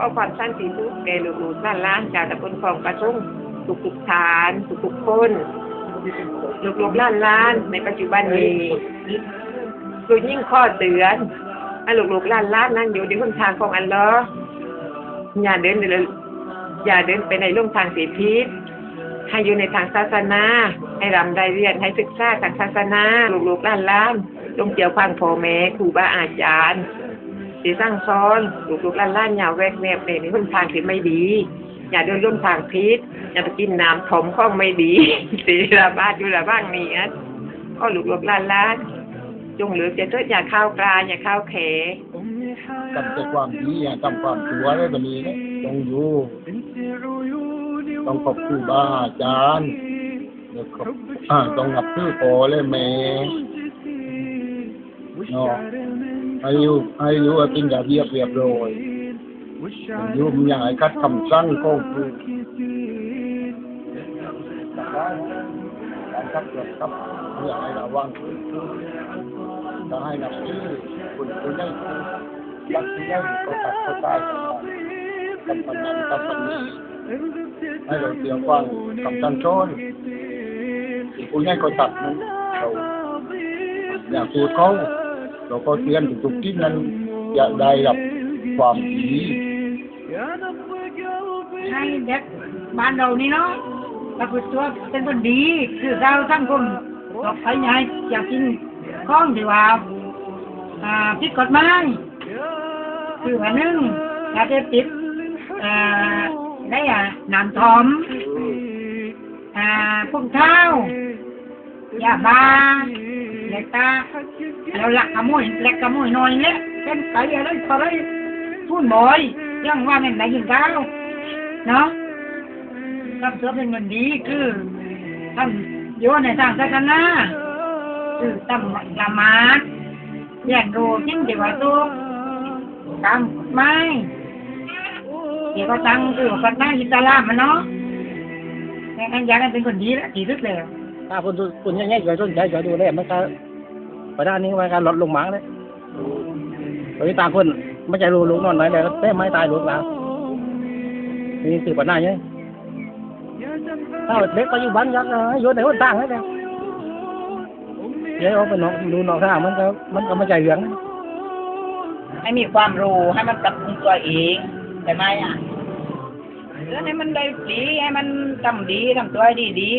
ก็ความสั้นสีทุกแก่ลูกๆด้านล่างจากตะบนของกระทุ่งทุกทุกฐานทุกทุกคนลูกๆล้านล้านในปัจจุบันนี้คือยิ่งข้อเตือนให้ลูกๆล้านล้านนั่งอยู่ในหนทางของอันลลออย่าเดินในอย่าเดินไปในลุ่มทางสีพิษให้อยู่ในทางศาสนา ให้รำได้เรียนให้ศึกษาทางศาสนา ลูกๆล้านล้านจงเกี่ยวข้างพ่อแม่ครูบาอาจารย์ สีสร้างซ้อนลูกๆล้านล้านอย่าแวกแนบในในหนทางที่ไม่ดี อย่าเดินร่วมทางพิษอย่าไปกินน้ำถมข้องไม่ดีสีระบาดอยู่ระบ้างนี้นะก็ลูกๆล้านล้านจงเหลือเจตอย่าข้าวปลาอย่าข้าวแขทำแต่ความดีอย่าทำความชั่วเลยแบบนี้นะต้องอยู่ต้องขอบครูบาอาจารย์แล้วขอบอ่าต้องนับถือพอเลยแม่เนาะ ให้อยู่ให้อยู่เป็นระเบียบเรียบร้อยอยู่มันอย่างไรคัดคำสั่งของครูการคัดเกิดครับอย่างไรระวังจะให้นับถือคุณคุณได้รักที่ได้ก็ตัดก็ตายกำปันนั้นกำปันนี้ให้เราเสียฟังคำสั่งชนผู้ใหญ่ก็ตัดนั้นเราอยากสูดเขา เราก็เตือนทุกๆที่นั้นอย่าได้รับความดีให้เด็กบ้านเรานี่เนาะประพฤติตัวเป็นคนดี คือเราสังคมหลอกใครให้อยากกินข้องที่ว่าอ่าผิดกฎหมายคือว่านึ่งยาเสพติดอ่าได้อะน้ำทอมอ่าพวกเท้ายาบ้า เล็กตาแล้วหลักขโมยเล็กขโมยน้อยเล็กเป็นไก่อะไรต่ออะไรพูดบ่อยยังว่าแม่นไหนยิงก้าวเนาะทำเสือเป็นเงินดีคือทำโยนในทางศาสนาคือทำละมาดแยกดูจริงเดีกว่าตัวตามไม่เดี๋ยวก็ตั้งคือศาสนาอิสลามมันเนาะแม่อยากให้เป็นคนดีแล้วดีที่สุดแล้ว ถ้าคนทุคนง่ายๆช่วยสนใจช่วยดูแลมันก็ไปด้านนี้มันก็ลดลงหมังเลยโดยตาคนไม่ใจรู้ลูกนอนไหนเลยแต่ไม่ตายลูกแล้วนี่สืบปัญหาเนี่ยถ้าเด็กปัจจุบันยังโยนในหัวต่างให้เลยเดี๋ยวเอาไปนอกดูนอกทามันก็มันก็ไม่ใจเหลืองให้มีความรู้ให้มันปรับปรุงตัวเองใช่ไหมอะแล้วให้มันได้ดีให้มันทำดีทำตัวให้ดีดี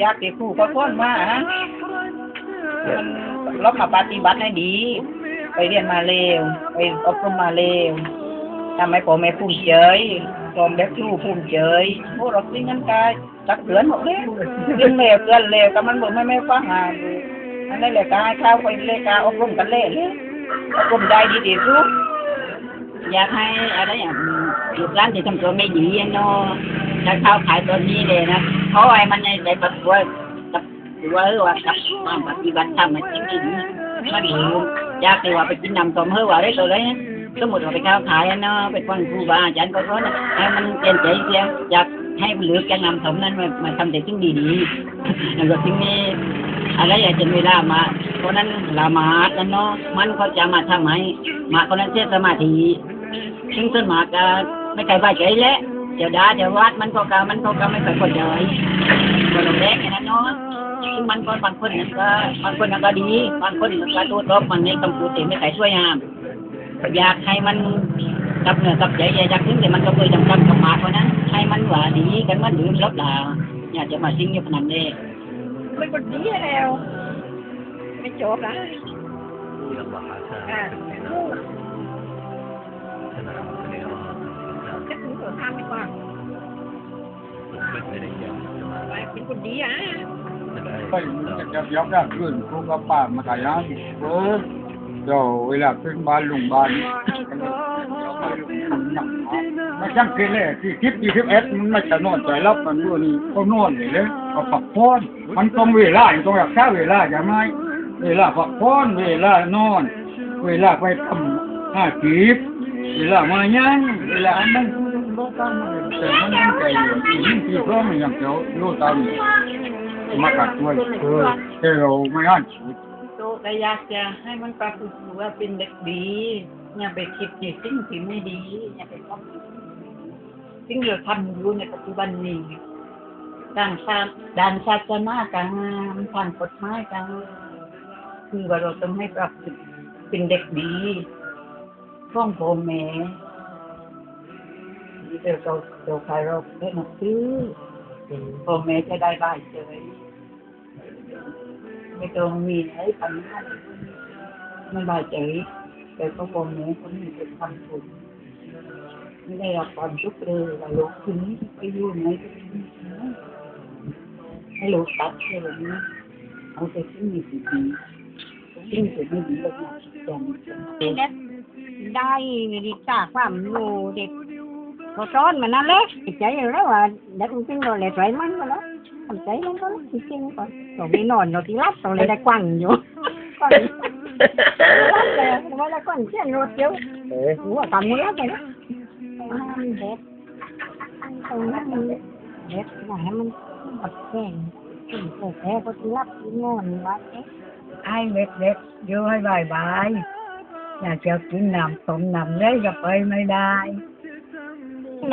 อยากติผู้ก็พ้นมาฮะมันลบมาปฏิบัติให้ดี ไปเรียนมาเร็ว ไปอบรมมาเร็วทำให้พ่อแม่ภูมิใจตอมเด็กลูกภูมิใจพวกเราสิ่งนั้นกายตักเตือนหมดเลยเรื่องเลวเตือนเลวแต่มันบอกไม่ไม่ฟังหาอันนั้นแหละกายข้าวไปเลยกายอบรมกันเละเลยกลุ่มใดดีที่สุดอยากให้อะไรอย่างลูกร้านที่ทำตัวไม่ดีเนาะถ้าข้าวขายตัวนี้เลยนะเพราะไอ้มันในใน ปฏิบัติกับหรือว่าเออว่ากับมาปฏิบัติธรรมมันจริงๆมันอยู่อยากแต่ว่าไปกินน้ำต้มเฮ้อว่าได้ตัวเลยนะสมมติว่าไปข้าขายเนาะไปฟังครูบาอาจารย์ก็สอนนะให้มันเจนใจเสียอยากให้เหลือแกนำต้มนั้นมามาทำแต่สิ่งดีๆแล้วก็สิ่งนี้อะไรอยากจะมีลามาเพราะนั้นละหมาดนั่นเนาะมันก็จะมาทำให้มาคนนั้นเสียสมาธิซึ่งส่วนมาก็ไม่เคยไว้ใจและเดี๋ยวดาเดี๋ยววัดมันก็กามันก็กาไม่เคยเข้าใจก็ลงแรกอย่างนั้นเนาะซึ่งมันก็บางคนนั้นก็บางคนนั้นก็ดีบางคนก็ตัวตบมันในคำพูดแต่ไม่เคยช่วยห้ามอยากให้มันกับเนื้อกับใจอยากถึงแต่มันก็เคยจำกัดกับมาเพราะนั้นให้มันว่าดีกันมันดื่มรับดาอยากจะมาซิ่งอยู่ขนาดนี้เป็นคนดีแล้วไม่จบนะอ่า จะถึงหัวข้ามดีกว่าเป็นคนดีอะไปจะจะยับยั้งขึ้นครูกับป้ามาขายยังเออเดี๋ยวเวลาขึ้นบ้านลุงบ้านกันเดี๋ยวไปลุงหนักจังเกเลยที่คิดยี่สิบเอ็ดมันไม่จะนอนใจรับมันด้วยนี่ก็นอนเลยเลยก็พักผ่อนมันต้องเวลาต้องรักษาเวลาอย่าไม่เวลาพักผ่อนเวลานอนเวลาไปทำห้ากี บเวลามายังเวลาอันนั้นรู้ตามมันแต่มันตั้งใจอยู่ที่นี่ที่พร้อมอย่างเดียวรู้ตามมากัดด้วยเออแต่เราไม่อ่านชีวิตโตก็อยากจะให้มันปรับปรุงว่าเป็นเด็กดีอย่าไปคิดในสิ่งที่ไม่ดีอย่าไปทำสิ่งเราทำอยู่ในปัจจุบันนี้ด้านศาสด้านศาสนาการงานทางกฎหมายการคือว่าเราต้องให้ปรับเป็นเด็กดี ฟ้องพ่อแม่เดี๋ยวเราเราใครเราได้มาซื้อพ่อแม่จะได้บายเฉยไม่ต้องมีไอ้ปัญหาไม่บายใจแต่ก็คงนี้คนนี้เป็นความสุขไม่ได้รับความสุขเลยว่าโลกคืนนี้ไปอยู่ไหนก็ไม่รู้ให้โลกตัดเลยแบบนี้เอาแต่สิ่งดีดีสิ่งที่ไม่ดีเราอยากคิดกันเด็ก ได้ดีจ้าความรู้เด็กเขาสอนมันนั่นแหละใจแล้วว่าเด็กจริงๆเราเลยใจมันก็แล้วทำใจมันก็จริงๆก่อนเราไม่นอนเราที่รับเราเลยได้กว้างอยู่กว้างรับเลยว่าแล้วก่อนเช่นรถเดียวหัวตามมือรับเลยนะเด็กตรงนั้นเด็กว่าให้มันปัดแข้งถึงแพ้ก็ที่รับที่นอนวัดเอ๊ะไอ้เล็กๆเยอะให้บายบาย อยากจะกินน้ำต้มน้ำเลยก็ไปไม่ได้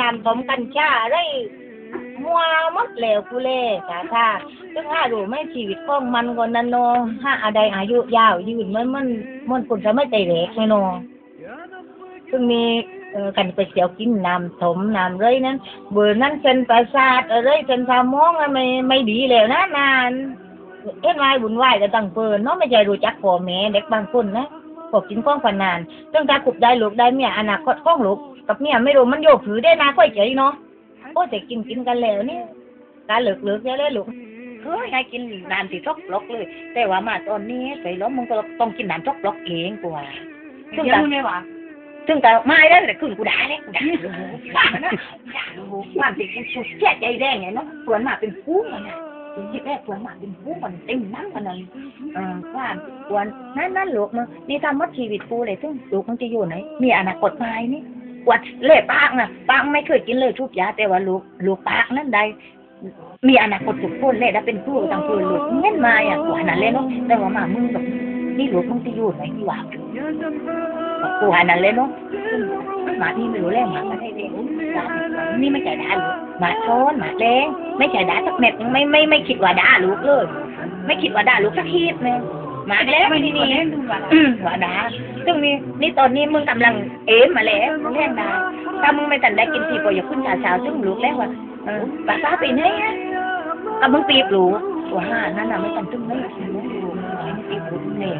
น้ำผมกัญชาได้มัวหมดแล้วกูเล่กะค่ะซึ่งถ้าดูไม่ชีวิตของมันก็นันโนถ้าอะไรอายุยาวยืนมันมันมันคนจะไม่ใจเล็กไม่นอซึ่งมีเออกันไปเสียวกินน้ำถมน้ำเลยนั้นเบื่อนั้นเส้นประสาทอะไรเส้นสมองไม่ไม่ดีแล้วนะนานเอ็นวายบุญวายกันตั้งเปินเนาะไม่ใจรู้จักพ่อแม่เด็กบางคนนะ พอกินข้องพนานตั้งแต่ขุบได้ลูกได้เมียอนาคตข้องลูกกับเมียไม่รู้มันโยกถือได้นะค่อยเฉยเนาะโอ้แต่กินกินกันแล้วเนี่ยการเหลือกเหลือกแล้วเลยลูกเฮ้ยให้กินน้ำที่ทอกบล็อกเลย แต่ว่ามาตอนนี้ใส่ล้อมมึงก็ต้องกินน้ำทอกบล็อกเองกว่าซึ่งกันซึ่งกันไม่ได้แต่ขึ้นกูด่าเลยกูด่าลูกด่านะด่าลูกความที่กูสุดแค่ใจแดงไงเนาะสวนมาเป็นฟูงอะนะ ที่แรกสวหมาเป็นผู้มันเต็มน้ำกันเลยเออควาควนนั่นนั่นลูกมึงนี่ทำว่าชีวิตกูเลยซึ่งลูกมึงจะอยู่ไหนมีอนาคตไหมนี่วัดเล่ปากนะปากไม่เคยกินเลยทุกยาแต่ว่าลูกลูกปากนั่นใดมีอนาคตทุกคนเลยได้เป็นผู้ต่างคนลูกเงี้ยมาอะกว่านั้นเลยเนาะแต่ว่ามามึงแบบ นี่หลูกมึงจะอยู่ไหนที่ว่ากูหานั้นเลยเนาะหมาที่ไม่รู้แรงหมาไม่ได้เองนี่ไม่ใช่ด่าลูกหมาช้อนหมาแดงไม่ใช่ด่าสักเม็ดไม่ไม่ไม่คิดว่าด่าลูกเลย ไม่คิดว่าด่าลูกสักทีนึงหมาแล้วไม่ดีนี่อืมว่าดาซึ่งนี่นี่ตอนนี้มึงกำลังเอ็มมาแล้วมึงแรงดาถ้ามึงไม่ตันได้กินทีปอย่าขึ้นชาเช้าซึ่งรู้แล้วว่าป้าป้าไปไหนอะก็มึงปีบรู้ว่าห้านั่นน่ะไม่ตันซึ่งไม่ เนี่ย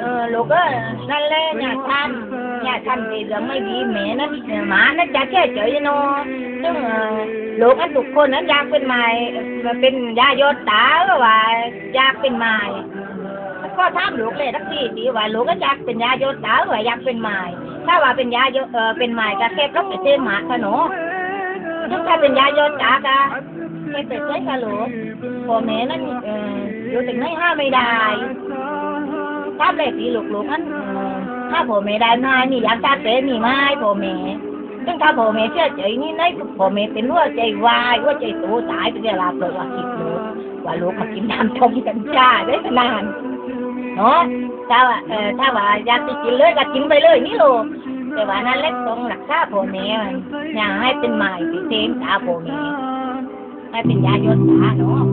เออลูกก็นั่นแหละอย่าทำอย่าทำที่เรื่องไม่ดีแม่นั่นหมานั่นจะแค่เฉยๆเนาะซึ่งเออลูกอันทุกคนนั้นอยากเป็นไม้เป็นยายอดตาก็ว่าอยากเป็นไม้ก็ถามลูกเลยทักทีดีว่าลูกก็อยากเป็นยาโยดาหรือว่าอยากเป็นไม้ถ้าว่าเป็นยาโยเออเป็นไม้ก็แค่รับไปเต้หมาขนมถ้าเป็นยาโยดาก็ไม่เป็นไรค่ะลูกพ่อแม่นั่นเออ อยู่ถึงไหนห้าไม่ได้ถ้าเลยตีหลูกลูกนั่นถ้าพ่อแม่ได้ไม้นี่อยากจะเป็นมีไม้พ่อแม่ซึ่งถ้าพ่อแม่เชื่อใจนี่ไหนพ่อแม่เป็นหัวใจวายหัวใจโตตายไปเวลาเปิดว่าคิดลูกว่าลูกมากินน้ำชมกันจ้าได้นานเนาะถ้าว่าเออถ้าว่าอยากจะกินเลยก็กินไปเลยนี่ลูกแต่ว่านั่นเล็กต้องรักษาพ่อแม่อย่าให้เป็นหมายที่เต็มตาพ่อแม่ให้เป็นยาโยนตาเนาะ